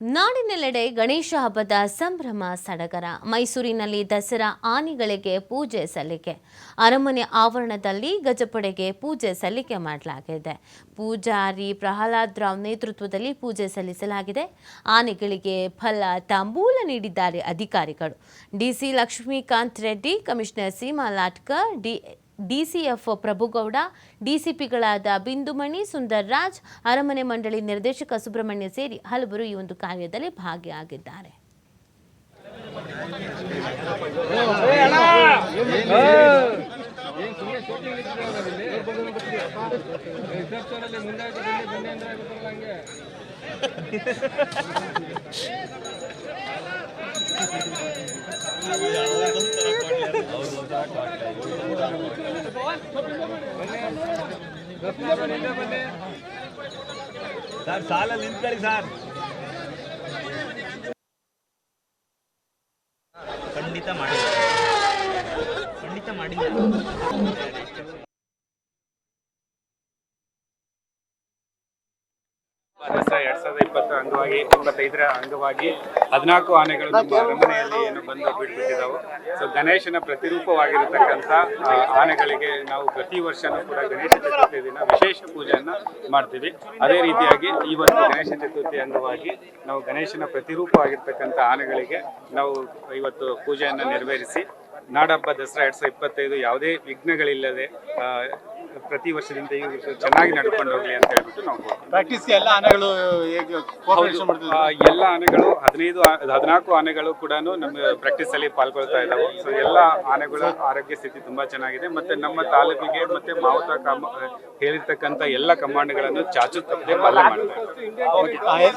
ನಾಡಿನೆಲ್ಲೆಡೆ ಗಣೇಶ ಹಬ್ಬದ ಸಂಭ್ರಮ ಸಡಗರ. ಮೈಸೂರಿನಲ್ಲಿ ದಸರಾ ಆನೆಗಳಿಗೆ ಪೂಜೆ ಸಲ್ಲಿಕೆ. ಅರಮನೆ ಆವರಣದಲ್ಲಿ ಗಜಪಡೆಗೆ ಪೂಜೆ ಸಲ್ಲಿಕೆ ಮಾಡಲಾಗಿದೆ. ಪೂಜಾರಿ ಪ್ರಹ್ಲಾದ್ ರಾವ್ ನೇತೃತ್ವದಲ್ಲಿ ಪೂಜೆ ಸಲ್ಲಿಸಲಾಗಿದೆ. ಆನೆಗಳಿಗೆ ಫಲ ತಾಂಬೂಲ ನೀಡಿದ್ದಾರೆ ಅಧಿಕಾರಿಗಳು. DC Lakshmikant Reddy, commissioner Seema Latkar, D DCF Prabhugowda ಡಿಸಿಪಿಗಳಾದ Bindumani Sundar Raj ಅರಮನೆ ಮಂಡಳಿ ನಿರ್ದೇಶಕ ಸುಬ್ರಹ್ಮಣ್ಯ ಸೇರಿ ಹಲವರು ಈ ಒಂದು ಕಾರ್ಯದಲ್ಲಿ ಭಾಗಿಯಾಗಿದ್ದಾರೆ ಸರ್ ಸಾಲ ನಿಂತ್ಕೊಳ್ಳಿ ಸರ್. ಖಂಡಿತ ಮಾಡಿ ಖಂಡಿತ ಮಾಡಿಲ್ಲ. ಎರಡ್ ಸಾವಿರದ ಇಪ್ಪತ್ತರ ಅಂಗವಾಗಿ ಇಪ್ಪತ್ತೈದರ ಅಂಗವಾಗಿ ಹದಿನಾಲ್ಕು ಆನೆಗಳು ನಮ್ಮ ಅರಮನೆಯಲ್ಲಿ ಏನು ಬಂದು ಬಿಟ್ಬಿಟ್ಟಿದ್ದಾವೆ ಸೊ ಗಣೇಶನ ಪ್ರತಿರೂಪವಾಗಿರತಕ್ಕಂಥ ಆನೆಗಳಿಗೆ ನಾವು ಪ್ರತಿ ವರ್ಷನೂ ಕೂಡ ಗಣೇಶ ಚತುರ್ಥಿ ದಿನ ವಿಶೇಷ ಪೂಜೆಯನ್ನು ಮಾಡ್ತೀವಿ. ಅದೇ ರೀತಿಯಾಗಿ ಈ ಒಂದು ಗಣೇಶ ಚತುರ್ಥಿ ಅಂಗವಾಗಿ ನಾವು ಗಣೇಶನ ಪ್ರತಿರೂಪವಾಗಿರ್ತಕ್ಕಂಥ ಆನೆಗಳಿಗೆ ನಾವು ಇವತ್ತು ಪೂಜೆಯನ್ನು ನೆರವೇರಿಸಿ, ನಾಡಹಬ್ಬ ದಸರಾ ಎರಡ್ ಸಾವಿರದ ಇಪ್ಪತ್ತೈದು ಯಾವುದೇ ವಿಘ್ನಗಳಿಲ್ಲದೆ ಪ್ರತಿ ವರ್ಷದಿಂದ ಈ ವರ್ಷ ಚೆನ್ನಾಗಿ ನಡ್ಕೊಂಡು ಹೋಗ್ಲಿ ಅಂತ ಹೇಳ್ಬಿಟ್ಟು ನಾವು ಪ್ರಾಕ್ಟೀಸ್ ಎಲ್ಲ ಆನೆಗಳು ಹೇಗೆ ಎಲ್ಲ ಆನೆಗಳು ಹದಿನೈದು ಹದಿನಾಲ್ಕು ಆನೆಗಳು ಕೂಡ ನಮ್ಮ ಪ್ರಾಕ್ಟೀಸ್ ಅಲ್ಲಿ ಪಾಲ್ಗೊಳ್ತಾ ಇದ್ದಾವೆ ಸೊ ಎಲ್ಲ ಆನೆಗಳ ಆರೋಗ್ಯ ಸ್ಥಿತಿ ತುಂಬಾ ಚೆನ್ನಾಗಿದೆ. ಮತ್ತೆ ನಮ್ಮ ತಾಲೂಕಿಗೆ ಮತ್ತೆ ಮಾವುತ ಕಾಮ ಹೇಳಿರ್ತಕ್ಕಂಥ ಎಲ್ಲ ಕಮಾಂಡ್ಗಳನ್ನು ಚಾಚು ತಪ್ಪದೆ ಪಾಲನೆ ಮಾಡ್ತಾರೆ